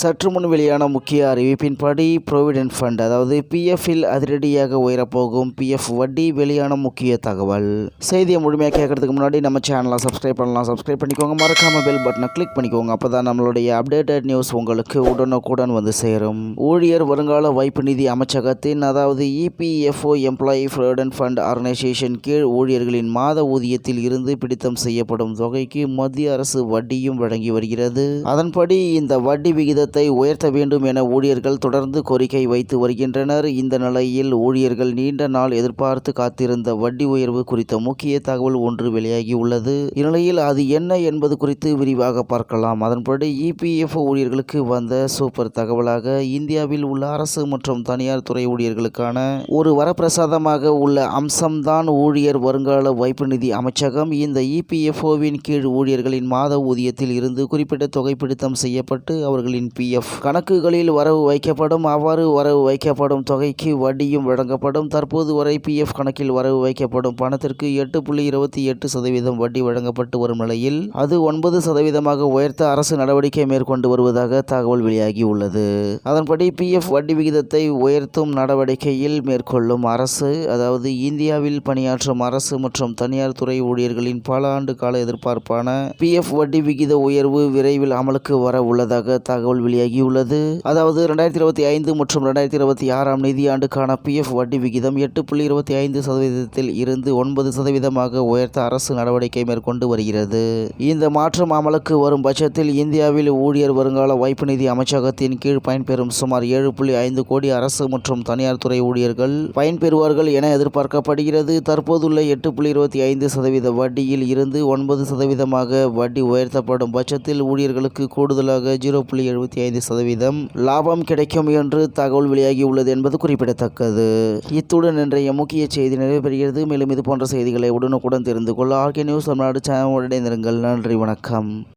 சற்று முன் வெளியான முக்கிய அறிவிப்பின்படி ப்ரோவிடென்ட் ஃபண்ட் அதாவது பிஎஃப்பில் அதிரடியாக உயரப்போகும் பிஎஃப் வட்டி வெளியான முக்கிய தகவல். செய்தியை முழுமையாக கேட்கறதுக்கு முன்னாடி நம்ம சேனலை சப்ஸ்கிரைப் பண்ணலாம். சப்ஸ்கிரைப் பண்ணிக்கோங்க. மறக்காம பெல் பட்டனை கிளிக் பண்ணிக்கோங்க. அப்போ தான் நம்மளுடைய அப்டேட்டட் நியூஸ் உங்களுக்கு உடனுக்குடன் வந்து சேரும். ஊழியர் வருங்கால வைப்பு நிதி அமைச்சகத்தின் அதாவது EPFO employee provident fund organisation கீழ் ஊழியர்களின் மாத ஊதியத்தில் இருந்து பிடித்தம் செய்யப்படும் தொகைக்கு மத்திய அரசு வட்டியும் வழங்கி வருகிறது. அதன்படி இந்த வட்டி சம்பளத்தை உயர்த்த வேண்டும் என ஊழியர்கள் தொடர்ந்து கோரிக்கை வைத்து வருகின்றனர். இந்த நிலையில் ஊழியர்கள் நீண்ட நாள் எதிர்பார்த்து காத்திருந்த வட்டி உயர்வு குறித்த முக்கிய தகவல் ஒன்று வெளியாகியுள்ளது. இந்நிலையில் அது என்ன என்பது குறித்து விரிவாக பார்க்கலாம். அதன்படி இபிஎஃப்ஓ ஊழியர்களுக்கு வந்த சூப்பர் தகவலாக இந்தியாவில் உள்ள அரசு மற்றும் தனியார் துறை ஊழியர்களுக்கான ஒரு வரப்பிரசாதமாக உள்ள அம்சம்தான் ஊழியர் வருங்கால வைப்பு நிதி அமைச்சகம். இந்த இபிஎஃப்ஓவின் கீழ் ஊழியர்களின் மாத ஊதியத்தில் இருந்து குறிப்பிட்ட தொகை பிடித்தம் செய்யப்பட்டு அவர்களின் பிஎஃப் கணக்குகளில் வரவு வைக்கப்படும் அவ்வாறு வரவு வைக்கப்படும் தொகைக்கு வட்டியும் வழங்கப்படும். தற்போது வரை பிஎஃப் கணக்கில் வரவு வைக்கப்படும் பணத்திற்கு எட்டு புள்ளி இருபத்தி எட்டு சதவீதம் வட்டி வழங்கப்பட்டு வரும் நிலையில் அது ஒன்பது சதவீதமாக உயர்த்த அரசு நடவடிக்கை மேற்கொண்டு வருவதாக தகவல் வெளியாகி உள்ளது அதன்படி பிஎஃப் வட்டி விகிதத்தை உயர்த்தும் நடவடிக்கையில் மேற்கொள்ளும் அரசு அதாவது இந்தியாவில் பணியாற்றும் அரசு மற்றும் தனியார் துறை ஊழியர்களின் பல ஆண்டு கால எதிர்பார்ப்பான பிஎஃப் வட்டி விகித உயர்வு விரைவில் அமலுக்கு வர உள்ளதாக தகவல் வெளியாகியுள்ளது. அதாவது ரெண்டாயிரத்தி இருபத்தி ஐந்து மற்றும் ரெண்டாயிரத்தி இருபத்தி ஆறாம் நிதியாண்டுக்கான பிஎஃப் வட்டி விகிதம் எட்டு புள்ளி இருபத்தி ஐந்து சதவீதத்தில் இருந்து ஒன்பது சதவீதமாக உயர்த்த அரசு நடவடிக்கை மேற்கொண்டு வருகிறது. இந்த மாற்றம் அமலுக்கு வரும் பட்சத்தில் இந்தியாவில் ஊழியர் வருங்கால வைப்பு நிதி அமைச்சகத்தின் கீழ் பயன்பெறும் சுமார் ஏழு புள்ளி ஐந்து கோடி அரசு மற்றும் தனியார் துறை ஊழியர்கள் பயன்பெறுவார்கள் என எதிர்பார்க்கப்படுகிறது. தற்போதுள்ள எட்டு புள்ளி இருபத்தி ஐந்து சதவீத வட்டியில் இருந்து ஒன்பது சதவீதமாக வட்டி உயர்த்தப்படும் பட்சத்தில் ஊழியர்களுக்கு கூடுதலாக ஜீரோ புள்ளி இருபத்தி ஐந்து சதவீதம் லாபம் கிடைக்கும் என்று தகவல் வெளியாகியுள்ளது என்பது குறிப்பிடத்தக்கது. இத்துடன் இன்றைய முக்கிய செய்தி நிறைவு மேலும் இது போன்ற செய்திகளை உடனுக்குடன் தெரிந்து கொள்ள ஆர்கே நியூஸ் தமிழ்நாடு சேனல் உடனே நன்றி வணக்கம்.